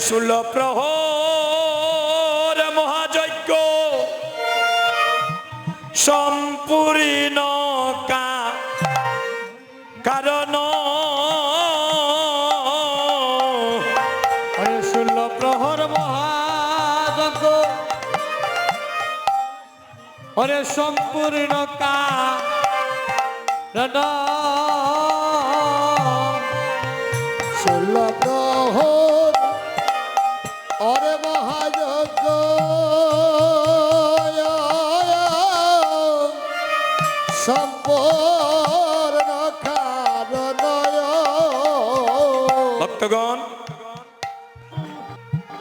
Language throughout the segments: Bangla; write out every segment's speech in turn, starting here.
ষোল প্রহর মহাযজ্ঞ সম্পূর্ণ কা কারণ সম্পূর্ণ কারণ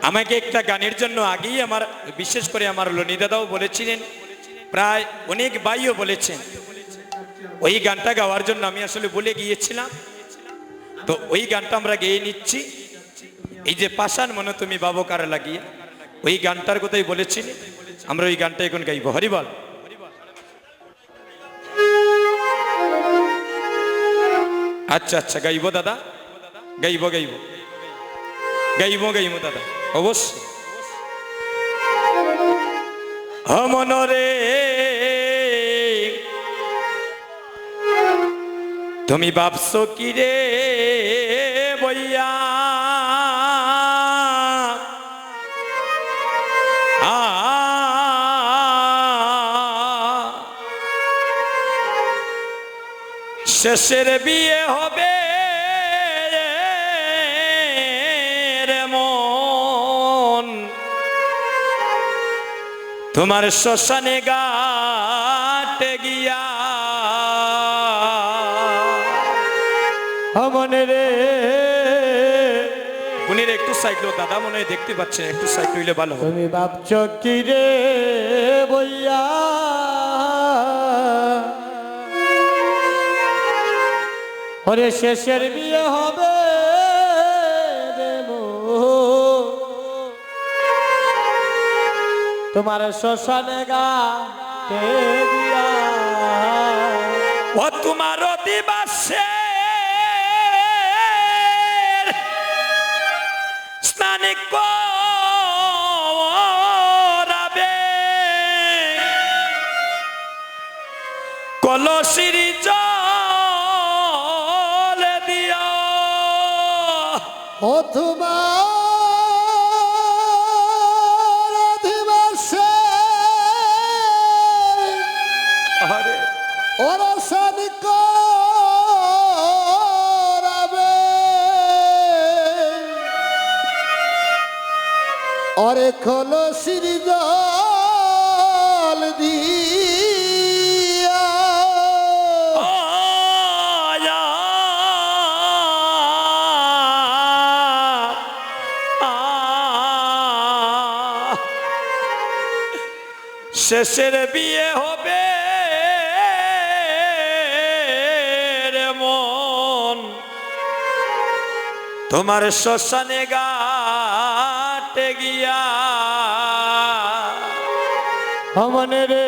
আমাকে একটা গানের জন্য আগেই আমার, বিশেষ করে আমার লনিদাদাও বলেছিলেন, প্রায় অনেক বাইও বলেছেন। ওই গানটা গাওয়ার জন্য আমি আসলে বলে গিয়েছিলাম। তো ওই গানটা আমরা গেয়ে নিচ্ছি। এই যে পাশান মনে তুমি বাবকার লাগিয়ে? ওই গানটার কথাই বলেছিলি আমরা ওই গানটা এখন গাইব। হরিবল আচ্ছা আচ্ছা গাইব দাদা। গাইব গাইব। গাইব গাইব দাদা। অবশ্যই। মনরে তুমি ভাবছ কি রে বইয়া? শেষের বিয়ে হবে তোমার শ্মশানে গাটে গিয়া। মনে রে। উনির একটু সাইড লো দাদা মনে দেখতে পাচ্ছেন একটু সাইড হইলে ভালো তুমি ভাবছ কি রে বইয়া? ওরে শেষের বিয়ে তোমার শ্মশানে গা তোমার অরে কলসির জল দিয়া। শেষের বিয়ে হবে মন। তোমার শ্মশানে গাটে গিয়া মনে রে।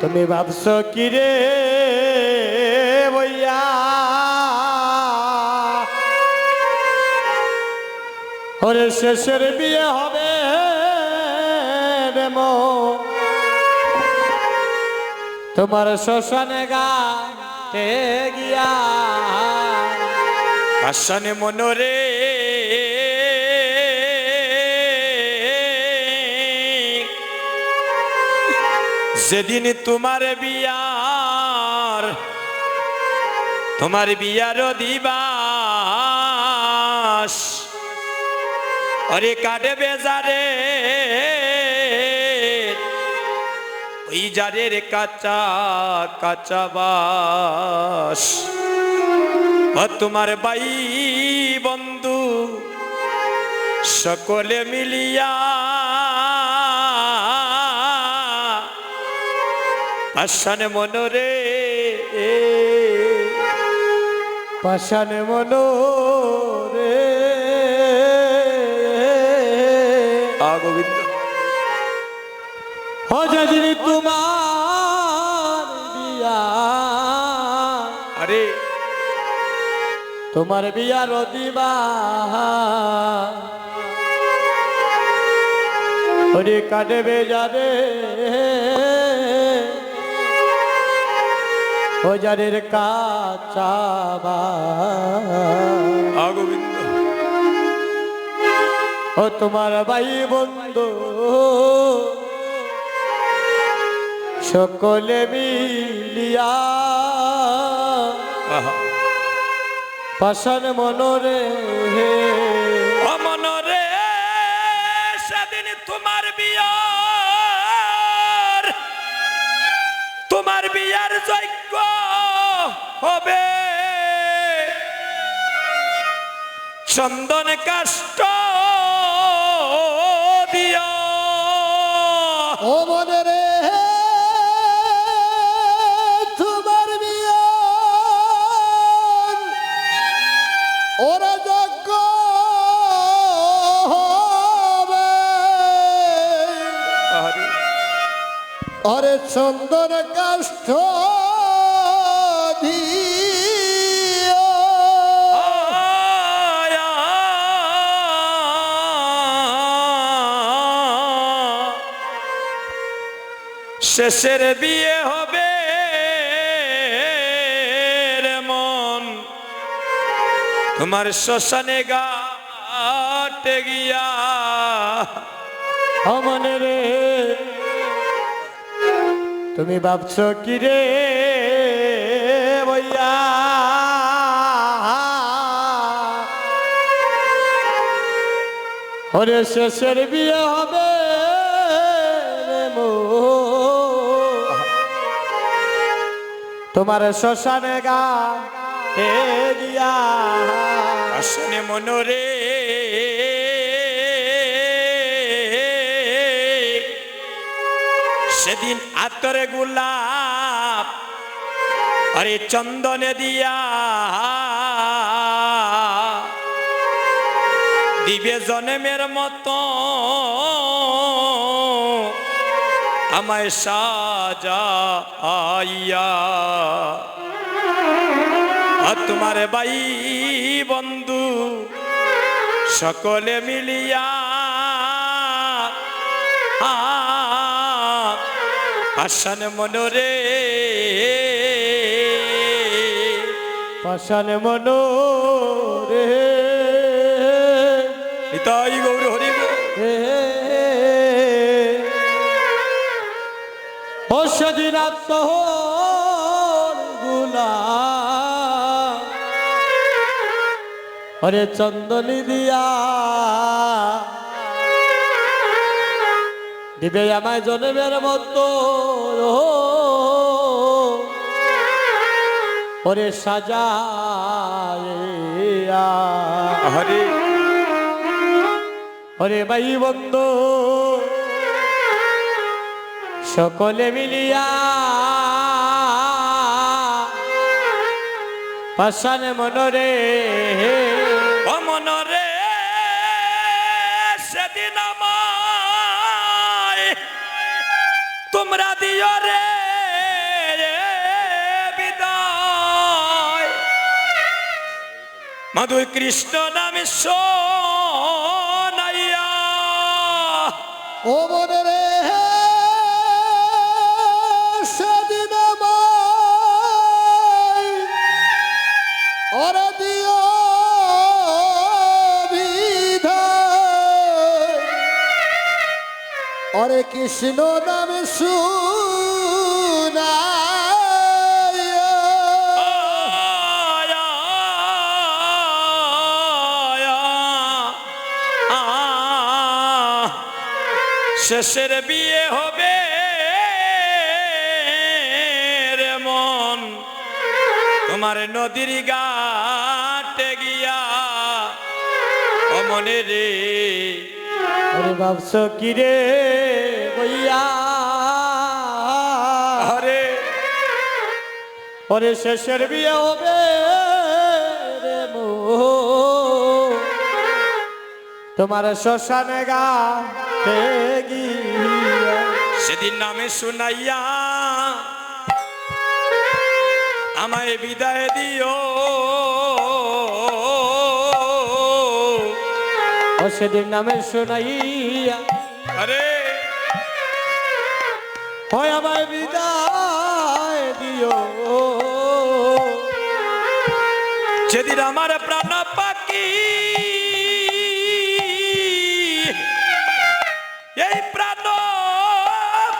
তুমি ভাবছ কি রে বইয়া? ওরে শেষের বিয়ে হবে তোমার শ্মশানে গাতে গিয়া। আসানে মনরে যেদিন তোমার বিয়ার তোমার বিয়ার দিবাস। অরে কাটে বেজারে, ওই যারের কাঁচা কাঁচা বাস। তোমার বাই বন্ধু সকলে মিলিয়া আসানে মনরে। পাশানে মনো রে আ গোবিন্দ ও যেদিন তোমার বিয়া। আরে। তোমার বিয়ার দিবা ওরে কাটবে যারে ও যারের কাচাবা গোবিন্দ ও তোমার ভাই বন্ধু সকলে মিলিয়া। পাশান মনরে অমনরে সেদিন তোমার বিয়ার তোমার বিয়ার যজ্ঞ হবে। চন্দন কাষ্ট দিয়া। ও মনে রে তোমার বিয়ার ওরা যজ্ঞ হবে। অরে চন্দন শেষের বিয়ে হবে মন। তোমার শ্মশানে গাটে গিয়া অমন রে। তুমি ভাবছ কি রে ওরে শেষের বিয়ে হবে তোমার শ্মশানে গা হে গিয়া আসনে মনোরে। সেদিন আতরে গোলাপ, আরে চন্দনে দিয়া। দিবে জনমের মতো আমায় সাজা আইয়া। আর তোমার বাই বন্ধু সকলে মিলিয়া আসান মনোরে পাশান মনো রে নিতাই গৌর গুলা। অরে চন্দনী দিয়া। দিবে আমায় জনমের মতো ওরে সাজাইয়া। হরে। ওরে ভাই বন্ধু। সকলে মিলিয়া পাশান মনরে অমনরে সেদিন আমায় তোমরা দিও রে বিদায়। মধু কৃষ্ণ নামে সোনাইয়া ও মনে অরে কৃষ্ণ নামে শুনাইয়া শেষের বিয়ে হবে রে মন। তোমার নদীর ঘাটে গিয়া ও মনে রে ভাবছ কি রে। হরে ওরে শেষের বিয়ে হবে তোমার শ্মশানে গা সেদিন নামে শুনাইয়া আমায় বিদায় দিও। সেদিন নামে শুনাইয়া হয় আমায় বিদায় দিও। যেদিন আমার প্রাণ পাখি এই প্রাণ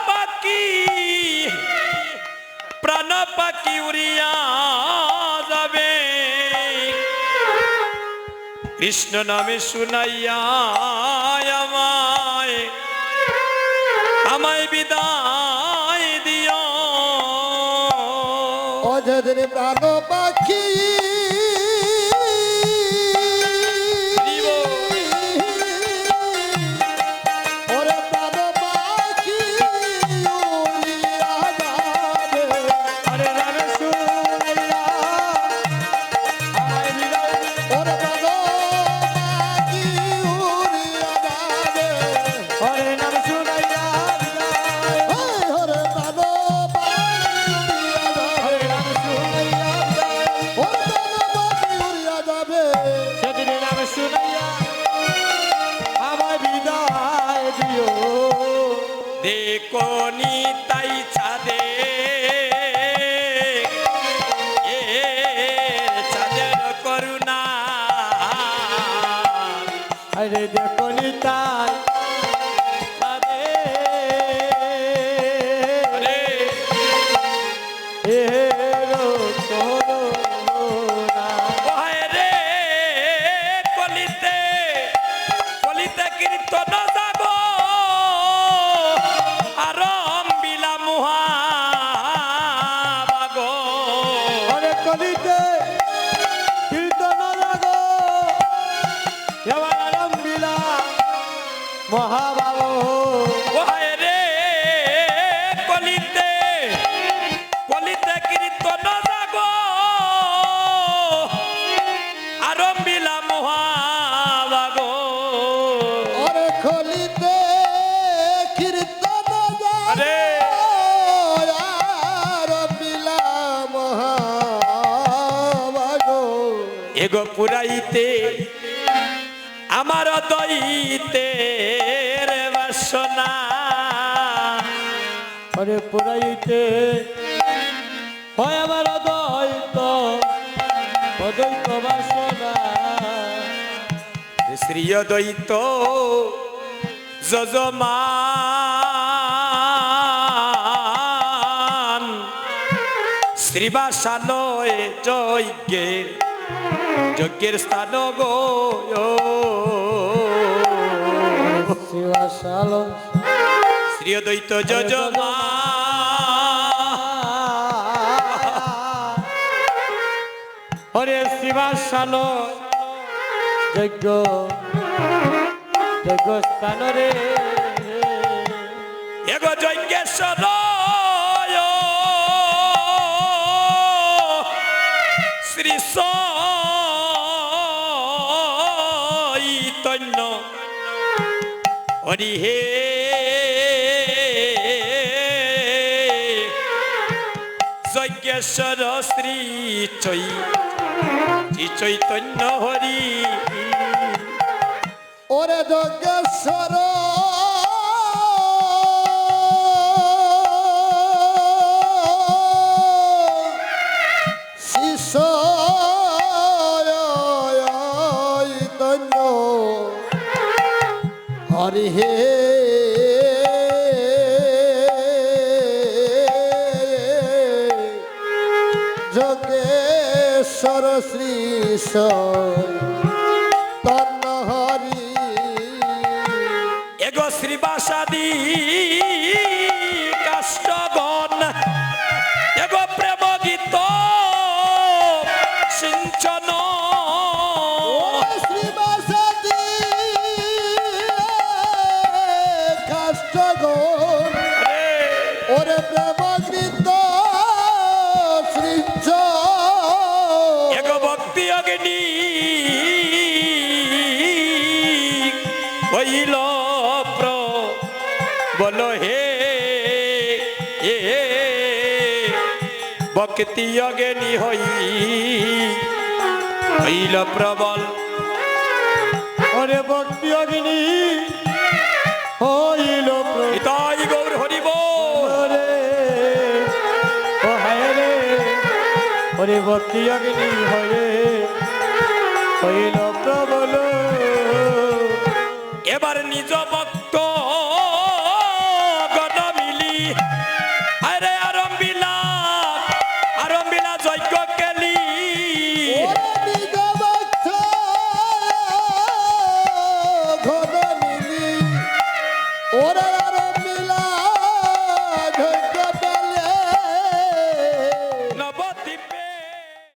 পাখি প্রাণ পাখি উড়িয়া যাবে। কৃষ্ণ নামে শুনাইয়া আমায় আমায় বিদায় অযদের প্রাণ পাখি পুরাইতে, আমার দইতে বাসনা। আরে পুরাইতে, হয় আমার অদ্বৈত অদ্বৈত বাসনা। শ্রী দ্বৈত যজমান। শ্রীবাসালয় যজ্ঞের যজ্ঞের স্থান গো শ্রী দ্বৈত যজমান হরে শিবাশাল যজ্ঞ। যজ্ঞ স্থান রে। এগো যজ্ঞেশ্বর শ্রী চৈতন্য হরি হে যজ্ঞেশ্বর শ্রী চৈ শ্রী চৈতন্য হরি ওরে যজ্ঞেশ্বর যোগেশ্বর শ্রী তন্ন হরি এগো শ্রীবাসাদি। অগ্নি হইল প্র বলো হে ভক্তি অগ্নি হই। হইল প্রবল ওরে ভক্তি অগ্নি হইল হৃদয় গৌর হরিব রে ও হায় রে। ভক্তি অগ্নি হয়ে এবার নিজ